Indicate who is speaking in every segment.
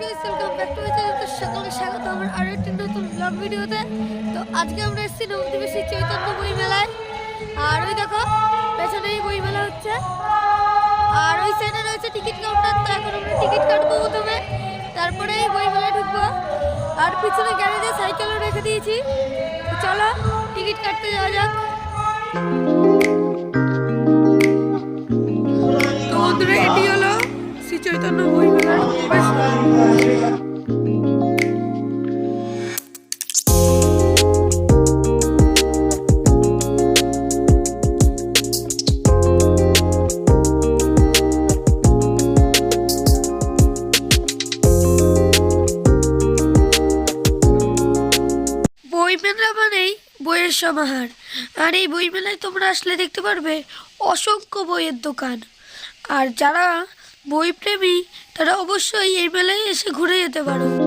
Speaker 1: Guys একটি নতুন blog ভিডিওতে। তো আজকে আমরা এসেছি নবদ্বীপের চৈতন্য বই মেলায় আর ওই দেখো, পেছনেই বই মেলা হচ্ছে। আর ওই সাইডে রয়েছে টিকিট কাউন্টার। এখন টিকিট কাটবো প্রথমে। তারপরে এই বই মেলায় ঢুকবো। আর পিছনে গ্যারেজে সাইকেলও রেখে দিয়েছি। চলো, টিকিট কাটতে যাওয়া যাক। তো এটি হলো শ্রী চৈতন্য বই মেলার প্রবেশ বই মেলা মানেই বইয়ের সমাহার। আর এই বই মেলায় তোমরা আসলে দেখতে পারবে অসংখ্য বইয়ের দোকান। আর যারা বই প্রেমী তারা অবশ্যই এই মেলায় এসে ঘুরে যেতে পারো।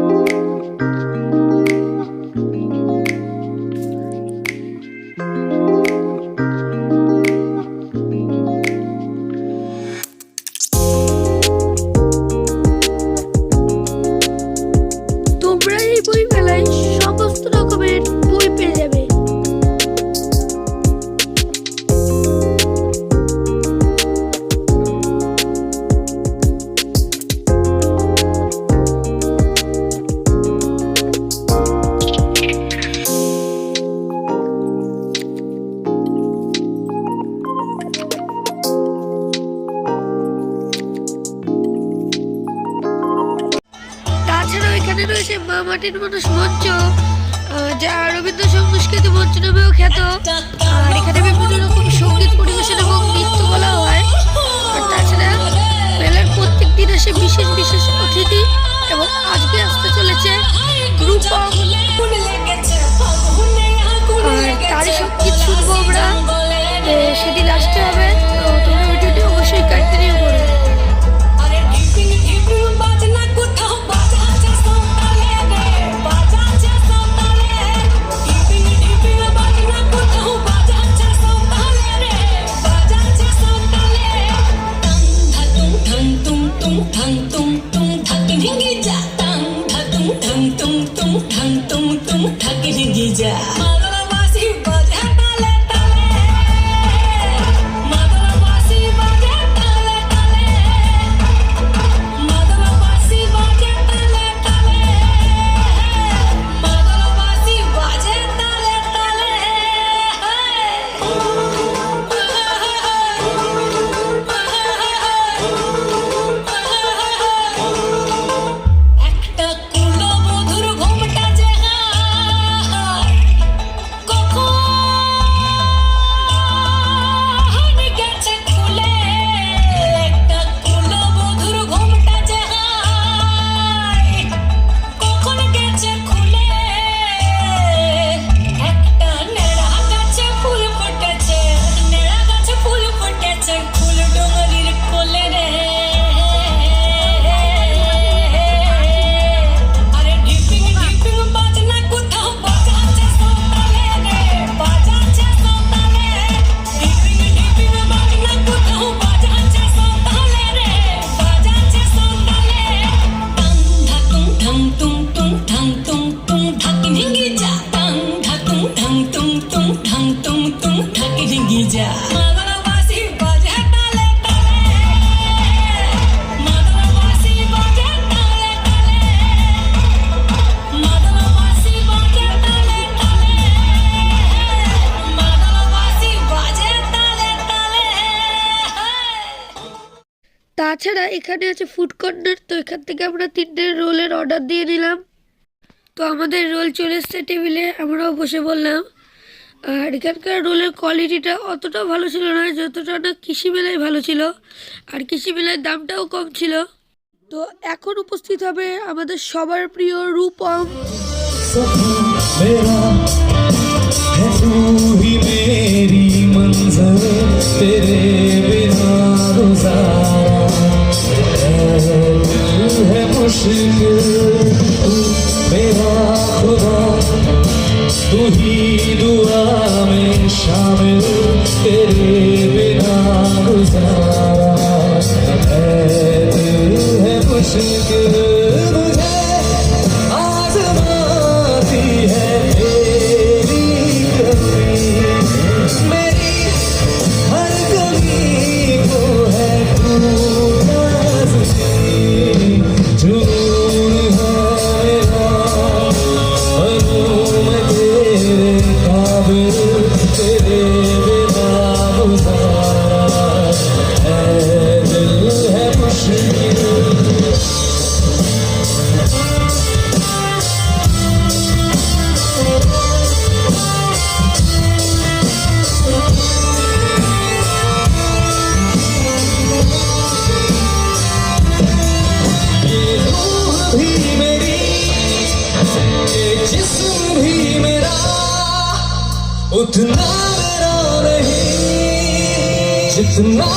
Speaker 1: এখানে রয়েছে, মা মাটির মানুষ মঞ্চ যা রবীন্দ্র সংস্কৃতি মঞ্চ নামেও খ্যাত। আর এখানে বিভিন্ন রকম সংগীত পরিবেশন এবং নৃত্য বলা হয়। আর তাছাড়া মেলার প্রত্যেক দিন আসে বিশেষ বিশেষ অতিথি এবং আজকে আসতে চলেছে রূপম। আর তারই সংগীত শুনব আমরা। সেদিন আসতে হবে
Speaker 2: তুম ঠাকি ভিঙ্গি যা
Speaker 1: তাছাড়া এখানে আছে ফুড কর্নার তো এখান থেকে আমরা তিনটে রোলের অর্ডার দিয়ে নিলাম। তো আমাদের রোল চলে এসছে টেবিলে আমরাও বসে বললাম। আর এখানকার রোলের কোয়ালিটিটা অতটা ভালো ছিল না, যতটা না কৃষি মেলায় ভালো ছিল। আর কৃষি মেলায় দামটাও কম ছিল। তো এখন উপস্থিত হবে আমাদের সবার প্রিয় রূপম।
Speaker 3: है मुश्किल तू मेरा खुदा तू ही दुआ में शामिल तेरे बिना गुजारा है दिल है मुश्किल
Speaker 1: जिस्म भी मेरा उतना मेरा नहीं जितना